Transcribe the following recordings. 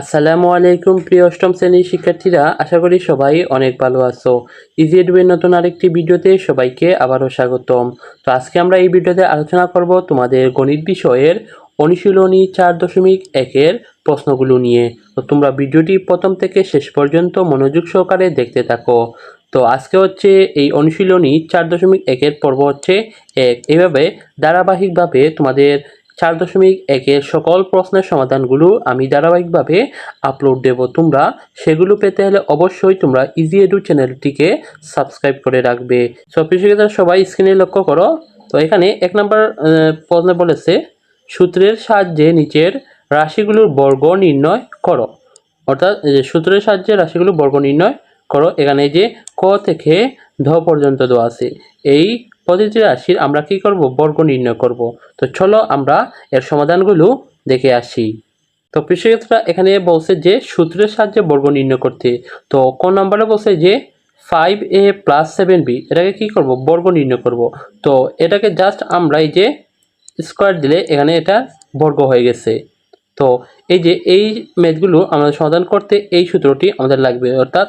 আসসালামু আলাইকুম, প্রিয় অষ্টম শ্রেণির শিক্ষার্থীরা। আশা করি সবাই অনেক ভালো আছো। ইজি এডুবের নতুন আরেকটি ভিডিওতে সবাইকে আবারও স্বাগতম। তো আজকে আমরা এই ভিডিওতে আলোচনা করব তোমাদের গণিত বিষয়ের অনুশীলনী চার দশমিক একের প্রশ্নগুলো নিয়ে। তো তোমরা ভিডিওটি প্রথম থেকে শেষ পর্যন্ত মনোযোগ সহকারে দেখতে থাকো। তো আজকে হচ্ছে এই অনুশীলনী চার দশমিক একের পর্ব হচ্ছে এক। এইভাবে ধারাবাহিকভাবে তোমাদের চার দশমিক একের সকল প্রশ্নের সমাধানগুলো আমি ধারাবাহিকভাবে আপলোড দেব। তোমরা সেগুলো পেতে হলে অবশ্যই তোমরা ইজি এডু চ্যানেলটিকে সাবস্ক্রাইব করে রাখবে। সব সবাই স্ক্রিনে লক্ষ্য করো। তো এখানে এক নম্বর প্রশ্নে বলেছে, সূত্রের সাহায্যে নিচের রাশিগুলোর বর্গ নির্ণয় করো। অর্থাৎ সূত্রের সাহায্যে রাশিগুলোর বর্গ নির্ণয় করো। এখানে যে ক থেকে ধ পর্যন্ত দেওয়া আছে। এই প্রতিটি রাশির আমরা কি করব? বর্গ নির্ণয় করব। তো চলো আমরা এর সমাধানগুলো দেখে আসি। তো কৃষকরা এখানে বলছে যে, সূত্রের সাহায্যে বর্গ নির্ণয় করতে। তো কোন নম্বরে বলছে যে five A plus seven B এটাকে কি করব? বর্গ নির্ণয় করব। তো এটাকে জাস্ট আমরা এই যে স্কোয়ার দিলে এখানে এটা বর্গ হয়ে গেছে। তো এই যে এই ম্যাথগুলো আমাদের সমাধান করতে এই সূত্রটি আমাদের লাগবে। অর্থাৎ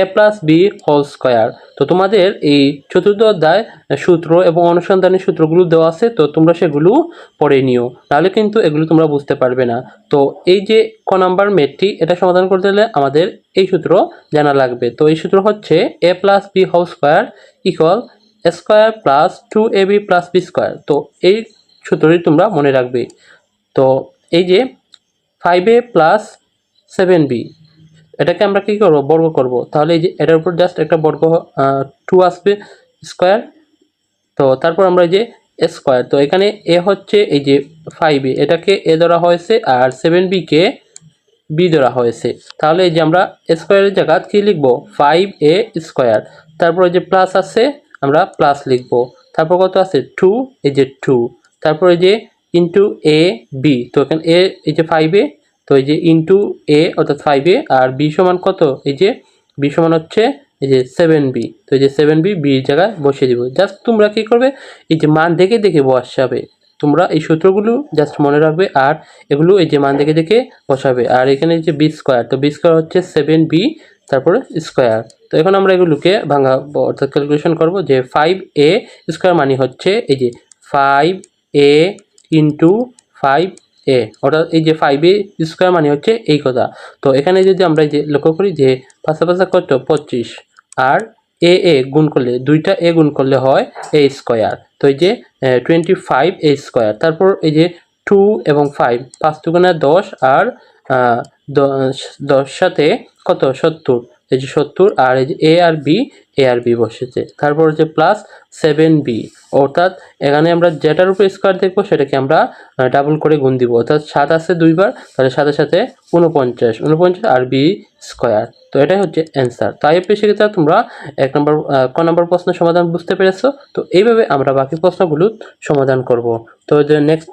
A plus B whole square তো তোমাদের এই চতুর্থ অধ্যায় সূত্র এবং অনুসন্ধানের সূত্রগুলো দেওয়া আছে, তো তোমরা সেগুলো পড়ে নিও। নাহলে কিন্তু এগুলো তোমরা বুঝতে পারবে না। তো এই যে ক নাম্বার ম্যাথটি এটা সমাধান করতে হলে আমাদের এই সূত্র জানা লাগবে। তো এই সূত্র হচ্ছে A plus B whole square equal square plus two A B plus B square তো এই সূত্রটি তোমরা মনে রাখবে। তো এই যে five A plus seven B এটাকে আমরা কী করব? বর্গ করব। তাহলে এই যে এটার উপর জাস্ট একটা বর্গ টু আসবে স্কোয়ার তো তারপর আমরা এই যে স্কোয়ার তো এখানে এ হচ্ছে এই যে ফাইভ এটাকে এ ধরা হয়েছে আর সেভেন বিকে বি ধরা হয়েছে। তাহলে এই যে আমরা স্কোয়ারের জায়গা কী লিখব? ফাইভ এ স্কোয়ার তারপর যে প্লাস আছে, আমরা প্লাস লিখব। তারপর কত আছে? টু এই যে টু তারপর যে ইন্টু এ বি তো এখানে এ এই যে ফাইভ এ তো এই যে ইন্টু এ অর্থাৎ ফাইভ এ আর বি সমান কত? এই যে বি সমান হচ্ছে এই যে সেভেন বি তো এই যে সেভেন বি বির জায়গায় বসিয়ে দিব। জাস্ট তোমরা কী করবে? এই যে মান দেখে দেখে বসাবে। তোমরা এই সূত্রগুলো জাস্ট মনে রাখবে আর এগুলো এই যে মান দেখে দেখে বসাবে। আর এখানে যে বি স্কোয়ার তো বি স্কোয়ার হচ্ছে সেভেন বি তারপরে স্কোয়ার তো এখন আমরা এগুলোকে ভাঙাবো। অর্থাৎ ক্যালকুলেশন করব যে ফাইভ এ স্কোয়ার মানে হচ্ছে এই যে five A into five A অর্থাৎ এই যে ফাইভ এ স্কোয়ার মানে হচ্ছে এই কথা। তো এখানে যদি আমরা যে লক্ষ্য করি যে পাশে পাশে কত? পঁচিশ। আর এ এ গুণ করলে, দুইটা এ গুণ করলে হয় এ স্কোয়ার তো এই যে টোয়েন্টি ফাইভ এ স্কোয়ার তারপর এই যে টু এবং ফাইভ পাঁচ দুগুণে দশ আর দশ সাথে কত? সত্তর। এই যে সত্তর আর এই যে এ আর বি এ আর বি বসেছে। তারপর যে প্লাস সেভেন বি অর্থাৎ এখানে আমরা যেটার উপরে স্কোয়ার দেখব, সেটাকে আমরা ডাবল করে গুণ দিব। অর্থাৎ সাত আছে দুইবার, তাহলে সাথে সাথে উনপঞ্চাশ উনপঞ্চাশ আর বি স্কোয়ার তো এটাই হচ্ছে অ্যান্সার তাই সেক্ষেত্রে তোমরা এক নম্বর ক নম্বর প্রশ্নের সমাধান বুঝতে পেরেছ? তো এইভাবে আমরা বাকি প্রশ্নগুলো সমাধান করব। তো যে নেক্সট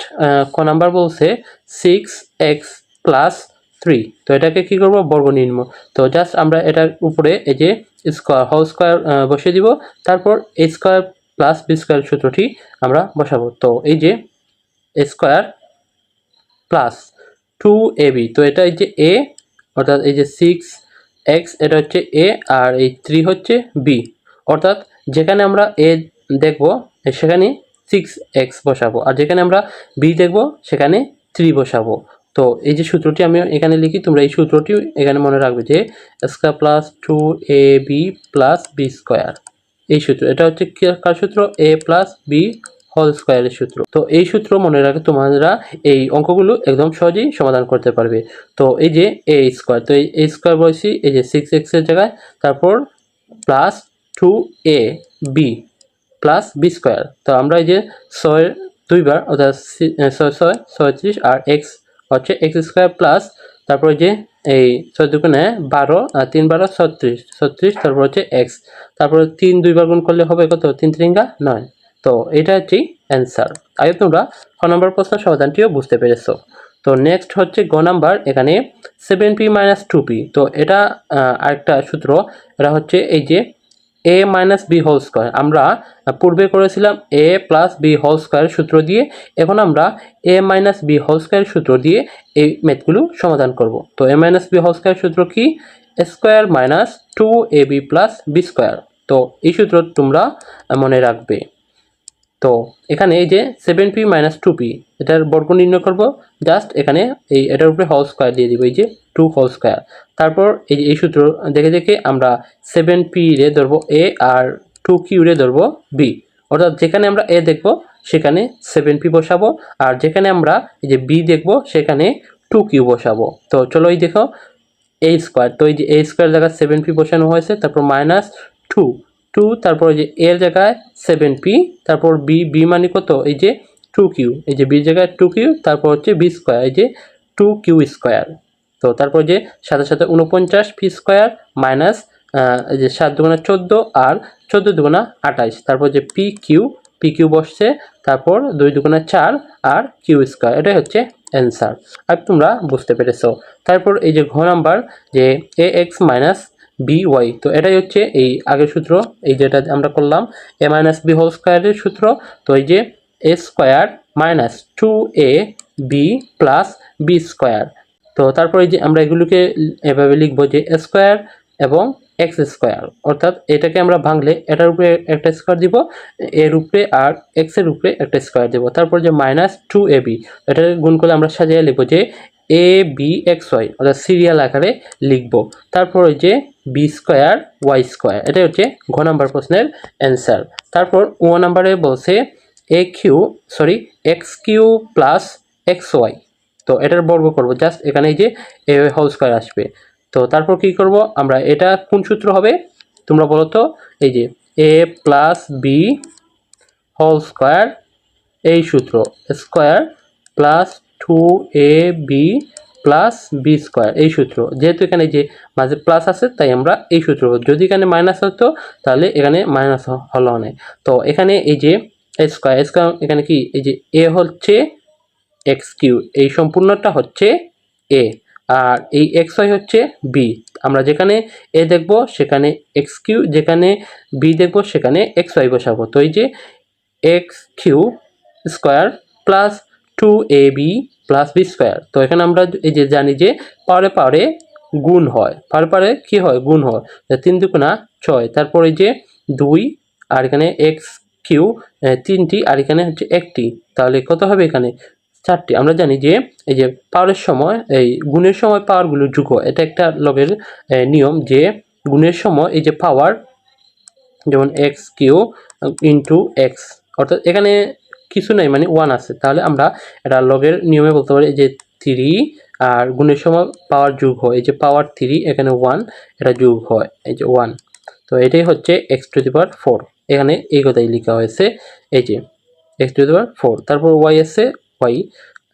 ক নাম্বার বলছে সিক্স এক্স প্লাস থ্রি তো এটাকে কি করব? বর্গ নির্ম তো জাস্ট আমরা এটার উপরে এই যে স্কোয়ার হোল স্কোয়ার বসিয়ে দিব। তারপর a square plus b square সূত্রটি আমরা বসাবো। তো এই যে square plus two a b তো এটা এই যে এ অর্থাৎ এই যে সিক্স এক্স এটা হচ্ছে এ আর এই থ্রি হচ্ছে বি অর্থাৎ যেখানে আমরা এ দেখব, সেখানে সিক্স এক্স বসাবো। আর যেখানে আমরা বি দেখব, সেখানে থ্রি বসাবো। তো এই যে সূত্রটি আমি এখানে লিখি, তোমরা এই সূত্রটি এখানে মনে রাখবে যে square plus two a b plus b square এই সূত্র, এটা হচ্ছে কার সূত্র? এ প্লাস বি হোল স্কোয়ারের সূত্র। তো এই সূত্র মনে রাখে তোমরা এই অঙ্কগুলো একদম সহজেই সমাধান করতে পারবে। তো এই যে এ স্কোয়ার তো এই স্কোয়ার বলছি, এই যে সিক্স এক্সের জায়গায়, তারপর plus two a b plus b square তো আমরা এই যে ছয়, দুইবার, অর্থাৎ ছয় ছয় ছয়ত্রিশ আর এক্স হচ্ছে এক্স স্কোয়ার প্লাস তারপরে যে এই ছয় বারো আর তিন বারো, ছত্রিশ ছত্রিশ, তারপর হচ্ছে এক্স তারপরে তিন দুইবার গুণ করলে হবে কত? তিন তিরিঙ্গা নয়। তো এটা হচ্ছে অ্যান্সার আগে তোমরা ক নম্বর প্রশ্ন সমাধানটিও বুঝতে পেরেছ। তো নেক্সট হচ্ছে গ নাম্বার, এখানে seven p minus two p তো এটা আরেকটা সূত্র। এটা হচ্ছে এই যে a minus b whole square আমরা পূর্বে করেছিলাম a plus b whole square সূত্র দিয়ে, এখন আমরা a minus b whole square সূত্র দিয়ে এই ম্যাথগুলো সমাধান করব। তো a minus b whole square সূত্র কি? Square minus two a b plus b square তো এই সূত্র তোমরা মনে রাখবে। তো এখানে এই যে seven p minus two p এটার বর্গ নির্ণয় করব। জাস্ট এখানে এই এটার উপরে হল স্কোয়ার দিয়ে দিব, এই যে টু হোল স্কোয়ার তারপর এই যে এই সূত্র দেখে দেখে আমরা সেভেন পি রে ধরবো এ আর টু কিউ রে ধরবো বি অর্থাৎ যেখানে আমরা এ দেখব, সেখানে সেভেন পি বসাবো। আর যেখানে আমরা এই যে বি দেখব, সেখানে টু কিউ বসাবো। তো চলো এই দেখো এ স্কোয়ার তো এই যে এ স্কোয়ার জায়গায় সেভেন পি বসানো হয়েছে, তারপর মাইনাস টু টু তারপর এই যে এর জায়গায় সেভেন পি তারপর বি বি মানে কত? এই যে টু কিউ এই যে বি জায়গায় টু কিউ তারপর হচ্ছে বি স্কোয়ার এই যে টু কিউ স্কোয়ার তো তারপর যে সাথে সাথে উনপঞ্চাশ পি স্কোয়ার মাইনাস এই যে সাত দুগুণা চোদ্দ আর চোদ্দ দুগুণা আঠাইশ। তারপর যে পি কিউ পি কিউ বসছে, তারপর দুই দুগুণা চার আর কিউ স্কোয়ার এটাই হচ্ছে অ্যান্সার আর তোমরা বুঝতে পেরেছ। তারপর এই যে ঘ নাম্বার যে a x minus b y তো এটাই হচ্ছে এই আগের সূত্র, এই যেটা আমরা করলাম এ মাইনাস বি হোল স্কোয়ারের সূত্র। তো এই যে a square minus two a b plus b square তো তারপরে যে আমরা এগুলোকে এভাবে লিখব যে স্কোয়ার এবং এক্স স্কোয়ার অর্থাৎ এটাকে আমরা ভাঙলে এটার উপরে একটা স্কোয়ার দিব, এর উপরে আর এক্সের উপরে একটা স্কোয়ার দিব। তারপর যে মাইনাস টু এ বি এটাকে গুণ করলে আমরা সাজিয়ে লিখব যে এ বি এক্স ওয়াই অর্থাৎ সিরিয়াল আকারে লিখব। তারপর ওই যে বি স্কোয়ার ওয়াই স্কোয়ার এটাই হচ্ছে ঘ নাম্বার প্রশ্নের অ্যান্সার তারপর ও নাম্বারে বলছে a q sorry x q plus x y তো এটার বর্গ করব, জাস্ট এখানে যে এ হোল স্কোয়ার আসবে। তো তারপর কি করব, আমরা এটা কোন সূত্র হবে? তোমরা বলো তো, এই যে a plus b whole square এই সূত্র square plus two a b plus b square এই সূত্র। যেহেতু এখানে যে মাঝে প্লাস আছে, তাই আমরা এই সূত্র যদি এখানে মাইনাস হতো, তাহলে এখানে মাইনাস হলো অনেক। তো এখানে এই যে স্কোয়ার স্কোয়ার এখানে কি? এই যে এ হচ্ছে এক্স কিউ এই সম্পূর্ণটা হচ্ছে এ আর এই এক্স ওয়াই হচ্ছে বি আমরা যেখানে এ দেখব, সেখানে এক্স কিউ যেখানে বি দেখব, সেখানে এক্স ওয়াই বসাবো। তো এই যে x q square plus two a b plus b square তো এখানে আমরা এই যে জানি যে পারে পারে গুণ হয়। পারে পারে কি হয়? গুণ হয়। তিন দুগুণা ছয়। তারপরে যে দুই আর এখানে এক্স কিউ তিনটি আর এখানে হচ্ছে একটি। তাহলে কত হবে এখানে? চারটি। আমরা জানি যে এই যে পাওয়ারের সময় এই গুণের সময় পাওয়ারগুলো যোগ এটা একটা আহ, নিয়ম যে গুণের সময় এই যে পাওয়ার যেমন এক্স কিউ ইন্টু এক্স অর্থাৎ এখানে কিছু নাই মানে ওয়ান আছে। তাহলে আমরা এটা লগের নিয়মে বলতে পারি যে থ্রি আর গুণের সময় পাওয়ার যোগ হয়। এই যে পাওয়ার থ্রি এখানে ওয়ান এটা যোগ হয়। এই যে ওয়ান তো এটাই হচ্ছে x to the power four এখানে এই কথাই লেখা হয়েছে। এই যে x to the power four তারপর ওয়াই আছে ওয়াই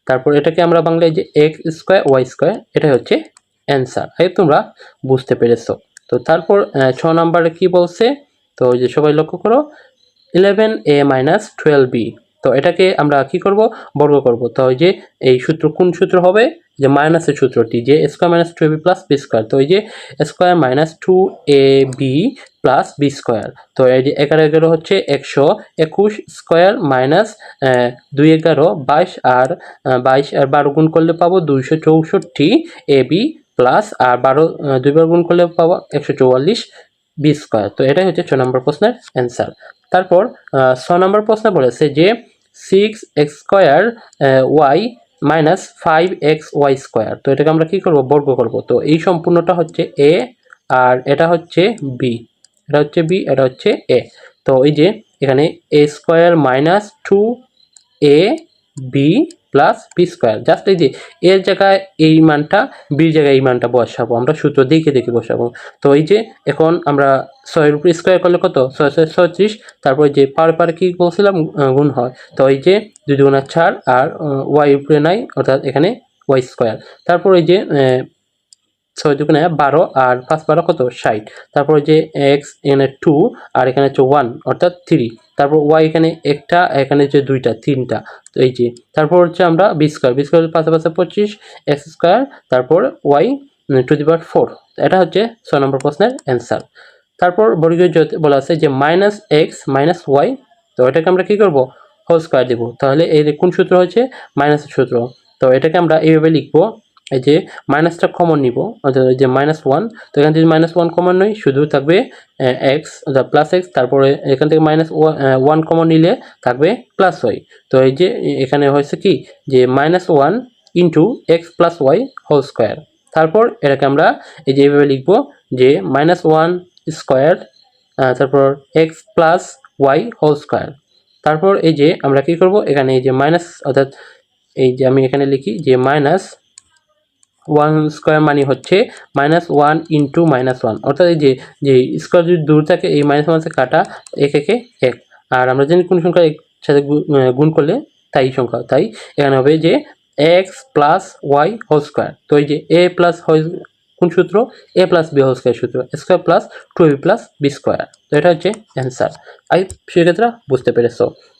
তারপর এটাকে আমরা বাংলায় যে এক্স স্কোয়ার ওয়াই স্কোয়ার এটাই হচ্ছে অ্যান্সার এই তোমরা বুঝতে পেরেছ। তো তারপর ছ নম্বরে কি বলছে? তো যে সবাই লক্ষ্য করো। Eleven a minus twelve b তো এটাকে আমরা কি করব? বর্গ করব। তো ওই যে এই সূত্র কোন সূত্র হবে? যে মাইনাসের সূত্রটি, যে square minus two b plus b square তো এই যে square minus two a b plus b square তো এই যে এগারো এগারো হচ্ছে একশো একুশ স্কোয়ার মাইনাস দুই এগারো বাইশ আর বাইশ আর বারো গুণ করলে পাবো দুইশো চৌষট্টি এ বি প্লাস আর বারো দুইবার গুণ করলে পাবো একশো চৌয়াল্লিশ বি স্কোয়ার তো এটাই হচ্ছে ছ নম্বর প্রশ্নের অ্যান্সার তারপর ছ নম্বর প্রশ্ন বলেছে যে six x square y minus five x y square তো এটাকে আমরা কী করব? বর্গ করব। তো এই সম্পূর্ণটা হচ্ছে এ আর এটা হচ্ছে বি এটা হচ্ছে বি এটা হচ্ছে এ তো এই যে এখানে a square minus two a b plus b square just এই যে, এর জায়গায় এই মানটা বির জায়গায় এই মানটা বসাবো। আমরা সূত্র দেখে দেখে বসাবো। তো এই যে, এখন আমরা ছয়ের উপরে স্কোয়ার করলে কত? ছয় ছয়, ছয়ত্রিশ। তারপর যে পার পারে কি বলছিলাম? গুণ হয়। তো এই যে, দুই দুগুণা চার আর ওয়াই উপরে নাই, অর্থাৎ এখানে ওয়াই স্কোয়ার তারপর এই যে ছয় দুগুণে বারো আর পাঁচ বারো কত? ষাট। তারপর যে এক্স এখানে টু আর এখানে হচ্ছে ওয়ান অর্থাৎ থ্রি তারপর ওয়াই এখানে একটা, এখানে যে দুইটা, তিনটা। তো এই যে, তারপর হচ্ছে আমরা বি স্কোয়ার বি স্কোয়ার পাশে পাশে পঁচিশ এক্স স্কোয়ার তারপর y to the power four এটা হচ্ছে ছ নম্বর প্রশ্নের অ্যান্সার তারপর বর্গীয় বলা আছে যে মাইনাস এক্স মাইনাস ওয়াই তো এটাকে আমরা কী করব? হোল স্কোয়ার দেবো। তাহলে এর কোন সূত্র হচ্ছে? মাইনাসের সূত্র। তো এটাকে আমরা এইভাবে লিখব এই যে মাইনাসটা কমন নিব, অর্থাৎ এই যে মাইনাস ওয়ান তো এখান থেকে মাইনাস ওয়ান কমন নয় শুধু থাকবে এক্স অর্থাৎ প্লাস এক্স তারপরে এখান থেকে মাইনাস ওয়ান কমন নিলে থাকবে প্লাস ওয়াই তো এই যে এখানে হয়েছে কি, যে minus one into x plus y whole square তারপর এটাকে আমরা এই যে এইভাবে লিখব, যে মাইনাস ওয়ান স্কোয়ার তারপর x plus y whole square তারপর এই যে আমরা কি করব, এখানে এই যে মাইনাস অর্থাৎ এই যে আমি এখানে লিখি যে মাইনাস ওয়ান স্কোয়ার মানে হচ্ছে minus one into minus one অর্থাৎ এই যে যে স্কোয়ার যদি দূর থাকে, এই মাইনাস ওয়ান কাটা এক একে এক। আর আমরা জানি কোন সংখ্যা এক সাথে গুণ করলে তাই সংখ্যা, তাই এখানে হবে যে x plus y whole square তো এই যে এ প্লাস কোন সূত্র? A plus b whole square সূত্র। Square plus two b plus b square তো এটা হচ্ছে অ্যান্সার আই, সেক্ষেত্রে বুঝতে পেরেছ।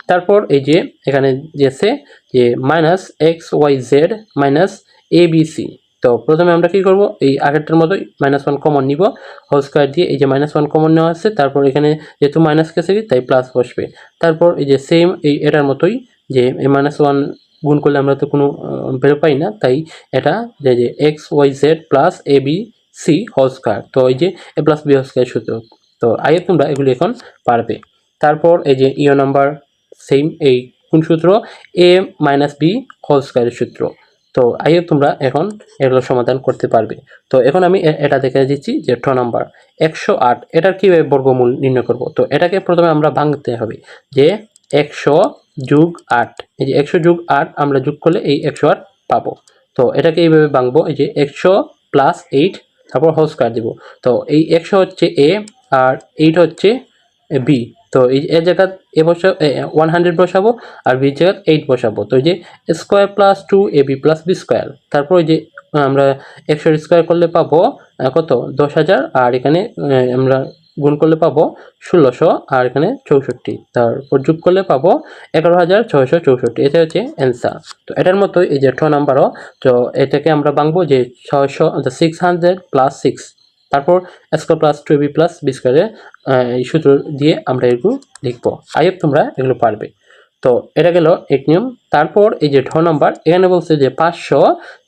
তারপর এই যে, এখানে যেছে যে minus x y z minus a b c তো প্রথমে আমরা কি করব? এই আগেরটার মতোই মাইনাস ওয়ান কমন নিব। হোল স্কোয়ার দিয়ে এই যে মাইনাস ওয়ান কমন নেওয়া আছে, তারপর এখানে যেহেতু মাইনাস গেছে তাই প্লাস বসবে। তারপর এই যে সেম এই এটার মতোই যে এই মাইনাস ওয়ান গুণ করলে আমরা তো কোনো বের পাই না, তাই এটা যে যে x y z plus a b c whole square তো এই যে a plus b whole square সূত্র। তো আগে তোমরা এগুলি এখন পারবে। তারপর এই যে ইও নাম্বার সেম এই কোন সূত্র? এ মাইনাস বি হোল স্কোয়ারের সূত্র। তো আইও, তোমরা এখন এগুলো সমাধান করতে পারবে। তো এখন আমি এটা দেখে দিচ্ছি যে ঠ নাম্বার, একশো আট, এটার কীভাবে বর্গমূল নির্ণয় করব? তো এটাকে প্রথমে আমরা ভাঙতে হবে যে একশো যুগ আট, এই যে একশো যুগ আট আমরা যোগ করলে এই একশো আট পাবো। তো এটাকে এইভাবে ভাঙবো, এই যে একশো প্লাস এইট, তারপর হোল স্কোয়ার দিব। তো এই একশো হচ্ছে এ আর এইট হচ্ছে বি তো এই এর জায়গা এ বসা ওয়ান হান্ড্রেড বসাবো আর বি জায়গা এইট বসাবো। তো এই যে square plus two a b plus b square তারপর ওই যে আমরা একশো স্কোয়ার করলে পাবো কত? দশ হাজার, আর এখানে আমরা গুণ করলে পাবো ষোলোশো, আর এখানে চৌষট্টি। তারপর যোগ করলে পাবো এগারো হাজার ছয়শো চৌষট্টি। এটা হচ্ছে অ্যান্সার তো এটার মতোই এই যে ঠ নাম্বারও, তো এটাকে আমরা ভাঙবো যে ছয়শো সিক্স হান্ড্রেড প্লাস সিক্স তারপর square plus two b plus b স্কোয়ারে এই সূত্র দিয়ে আমরা এগুলো লিখব। আইএফ তোমরা এগুলো পারবে। তো এটা গেল এক নিয়ম। তারপর এই যে ঢ নাম্বার, এখানে বলছে যে পাঁচশো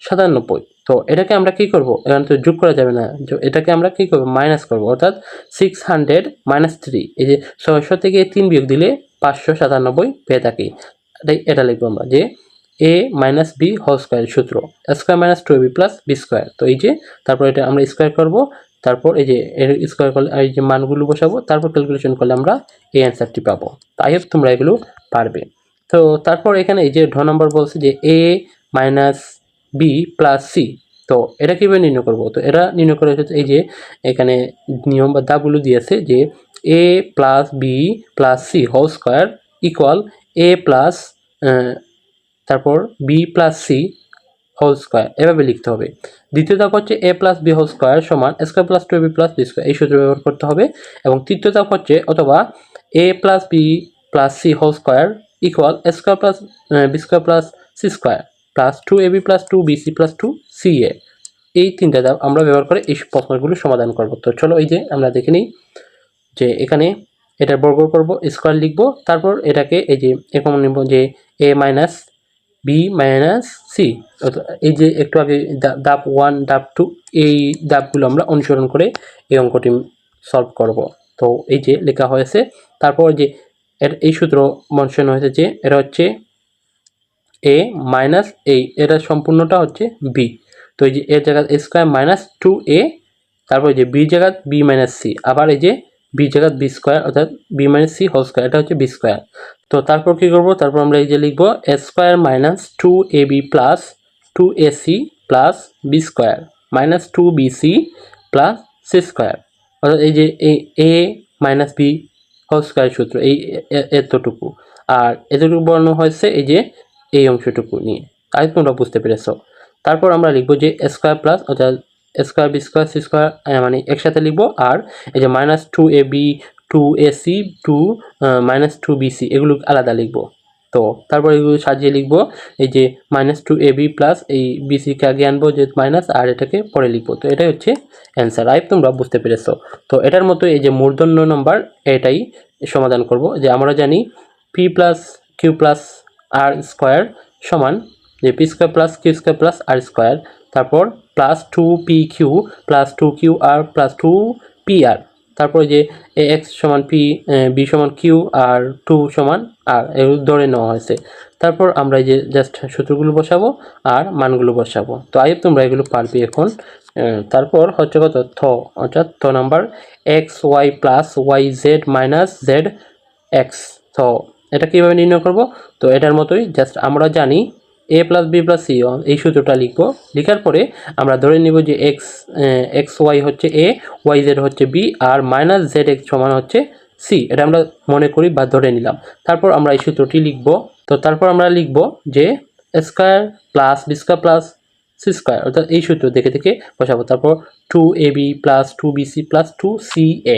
সাতানব্বই। তো এটাকে আমরা কি করব? এখানে তো যোগ করা যাবে না। এটাকে আমরা কি করব? মাইনাস করব। অর্থাৎ সিক্স হান্ড্রেড মাইনাস থ্রি এই যে ছয়শো থেকে তিন বিয়োগ দিলে পাঁচশো সাতানব্বই পেয়ে থাকি। এটাই এটা লিখব আমরা যে a minus b whole square সূত্র। Square minus two b plus b square তো এই যে, তারপর এটা আমরা স্কোয়ার করব। তারপর এই যে এর স্কোয়ার করলে এই যে মানগুলো বসাবো, তারপর ক্যালকুলেশন করলে আমরা এই অ্যান্সারটি পাবো। তাই হোপ তোমরা এগুলো পারবে। তো তারপর এখানে এই যে ঢ নম্বর বলছে যে a minus b plus c তো এটা কীভাবে নির্ণয় করব? তো এটা নির্ণয় করা হচ্ছে এই যে এখানে নিয়ম বা দাগুলো দিয়েছে যে a plus b plus c whole square equal a plus তারপর b plus c whole square এভাবে লিখতে হবে। দ্বিতীয় ধাপ হচ্ছে a plus b whole square সমান square plus two b plus b square এই সূত্র ব্যবহার করতে হবে। এবং তৃতীয় ধাপ হচ্ছে অথবা a plus b plus c whole square equal square plus b square plus c square plus two a b plus two b c plus two c a এই তিনটা ধাপ আমরা ব্যবহার করে এই প্রশ্নগুলো সমাধান করব। তো চলো এই যে আমরা দেখে নিই যে এখানে এটা বর্গ করব স্কোয়ার লিখব। তারপর এটাকে এই যে এরকম নিব যে a minus b minus c এই যে একটু আগে দা- ধাপ ওয়ান ধাপ টু এই ধাপগুলো আমরা অনুসরণ করে এই অঙ্কটি সলভ করব। তো এই যে লেখা হয়েছে, তারপর যে এর এই সূত্র মনশন হয়েছে যে এটা হচ্ছে এ মাইনাস এই এটা সম্পূর্ণটা হচ্ছে বি তো এই যে এর জায়গা স্কোয়ার মাইনাস টু এ তারপর যে বি জায়গা বি মাইনাস সি আবার এই যে বি জায়গা বি স্কোয়ার অর্থাৎ b minus c whole square এটা হচ্ছে বি স্কোয়ার তো তারপর কি করব? তারপর আমরা এই যে লিখব a square minus two a b plus two a c plus b square minus two b c plus c square অর্থাৎ এই যে a minus b whole square সূত্র, এই এতটুকু। আর এতটুকু বর্ণ হয়েছে এই যে এই অংশটুকু নিয়ে। তাই তোমরা বুঝতে পেরেছ। তারপর আমরা লিখব যে স্কোয়ার প্লাস অর্থাৎ square b square c square মানে একসাথে লিখব। আর এই যে minus two a b two a c two minus two b c এগুলো আলাদা লিখব। তো তারপর এগুলো সাজিয়ে লিখব, এই যে minus two a b plus এই বিসিকে আগে আনব, যে মাইনাস আর এটাকে পরে লিখব। তো এটাই হচ্ছে অ্যান্সার আই তোমরা বুঝতে পেরেছ। তো এটার মতো এই যে মূর্ধন্য নম্বর এটাই সমাধান করব। যে আমরা জানি p plus q plus r square সমান যে p square plus q square plus r square তারপর plus two p q plus two q r plus two p r তারপরে যে এক্স সমান পি বি সমান কিউ আর টু সমান r এগুলো ধরে নেওয়া হয়েছে। তারপর আমরা যে জাস্ট সূত্রগুলো বসাবো আর মানগুলো বসাবো। তো আই তোমরা এগুলো পারবে এখন। তারপর হচ্ছে কত? থ, অর্থাৎ থ number x y plus y z minus z x থ। এটা কীভাবে নির্ণয় করব? তো এটার মতোই জাস্ট আমরা জানি a plus b plus c এই সূত্রটা লিখব। লেখার পরে আমরা ধরে নিব যে এক্স এক্স ওয়াই হচ্ছে এ ওয়াই জেড হচ্ছে বি আর মাইনাস জেড এক্স সমান হচ্ছে সি এটা আমরা মনে করি বা ধরে নিলাম। তারপর আমরা এই সূত্রটি লিখব। তো তারপর আমরা লিখব যে square plus b square plus c square অর্থাৎ এই সূত্র দেখে দেখে বসাবো। তারপর two a b plus two b c plus two c a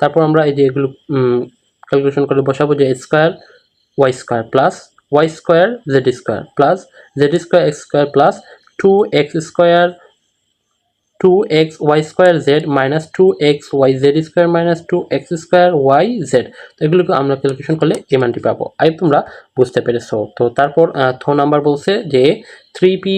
তারপর আমরা এই যে এগুলো ক্যালকুলেশন করে বসাবো যে square y square plus y square z square plus z square x square plus two x square two x y square z minus two x y z square minus two x square y z তো এগুলোকে আমরা calculation করলে এই মানটি পাবো। I, তোমরা বুঝতে পেরেছ। তো তারপর থ নাম্বার বলছে যে three p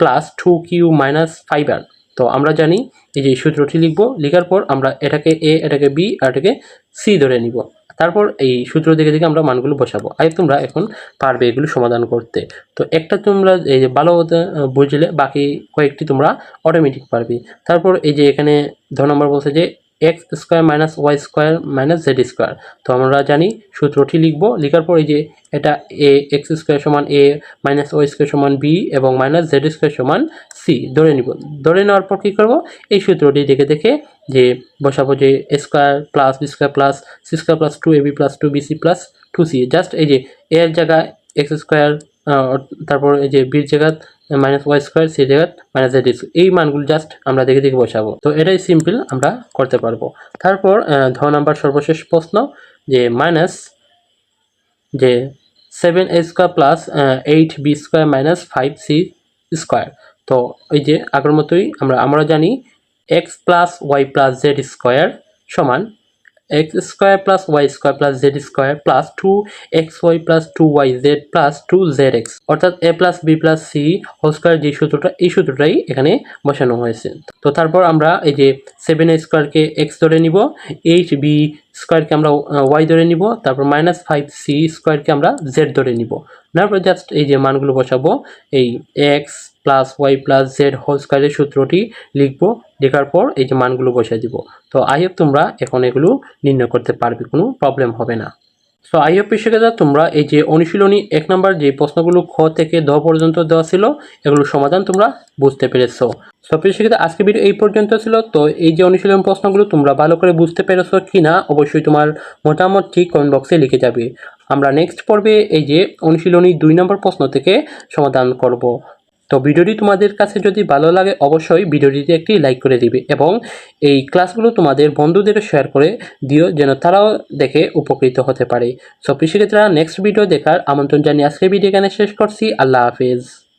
plus two q minus five তো আমরা জানি, এই যে সূত্রটি লিখব, লেখার পর আমরা এটাকে এ, এটাকে বি আর এটাকে সি ধরে নিব। তারপর এই সূত্র দেখে দেখে আমরা মানগুলো বসাবো। আর তোমরা এখন পারবে এগুলো সমাধান করতে। তো একটা তোমরা এই যে ভালো বুঝলে, বাকি কয়েকটি তোমরা অটোমেটিক পারবে। তারপর এই যে এখানে ধ নম্বর বলছে যে x square minus y square minus z square. তো আমরা জানি সূত্রটি লিখব। লেখার পর যে এটা এ, এক্স স্কোয়ার সমান এ মাইনাস ওয়াই স্কোয়ার সমান বি এবং মাইনাস জেড স্কোয়ার সমান সি। ধরে নিব। ধরে নেওয়ার পর কী করব? এই সূত্রটি দেখে দেখে যে বসাবো যে square plus b square plus c square plus two a b plus two b c plus two c. Just এই যে এর জায়গায় এক্স স্কোয়ার তারপর এই যে বির জায়গা মাইনাস ওয়াই স্কোয়ার সি জায়গা মাইনাস জেড এই মানগুলো জাস্ট আমরা দেখে দেখে বসাবো। তো এটাই সিম্পল আমরা করতে পারব। তারপর ধ নাম্বার সর্বশেষ প্রশ্ন যে মাইনাস যে seven a square plus eight b square minus five c square তো এই যে আগের মতোই আমরা আমরা জানি x plus y plus z square সমান x square plus y square plus z square plus two x y plus two y z plus two z x অর্থাৎ a plus b plus c whole square যে সূত্রটা, এই সূত্রটাই এখানে বসানো হয়েছে। তো তারপর আমরা এই যে সেভেন এ স্কোয়ারকে এক্স ধরে নিব এইট বি স্কোয়ারকে আমরা ওয়াই ধরে নিব, তারপর মাইনাস ফাইভ সি স্কোয়ারকে আমরা জেড ধরে নিব। তারপর জাস্ট এই যে মানগুলো বসাবো, এই x plus y plus z whole স্কোয়ারের সূত্রটি লিখব। লেখার পর এই যে মানগুলো বসিয়ে দিব। তো আই হোপ তোমরা এখন এগুলো নির্ণয় করতে পারবে, কোনো প্রবলেম হবে না। সো আই হোপ শিক্ষার্থীরা তোমরা এই যে অনুশীলনী এক নম্বর যে প্রশ্নগুলো খ থেকে দ পর্যন্ত দেওয়া ছিল, এগুলোর সমাধান তোমরা বুঝতে পেরেছ। সো প্রিয় শিক্ষার্থী আজকে ভিডিও এই পর্যন্ত ছিল, তো এই যে অনুশীলন প্রশ্নগুলো তোমরা ভালো করে বুঝতে পেরেছ কি না অবশ্যই তোমার মতামতটি কমেন্ট বক্সে লিখে যাবে। আমরা নেক্সট পর্বে এই যে অনুশীলনী দুই নম্বর প্রশ্ন থেকে সমাধান করব। তো ভিডিওটি তোমাদের কাছে যদি ভালো লাগে, অবশ্যই ভিডিওটিতে একটি লাইক করে দিবে এবং এই ক্লাসগুলো তোমাদের বন্ধুদের শেয়ার করে দিও যেন তারাও দেখে উপকৃত হতে পারে। সো কৃষিক্ষেত্রে নেক্সট ভিডিও দেখার আমন্ত্রণ জানিয়ে আজকে ভিডিও এখানে শেষ করছি। আল্লাহ হাফেজ।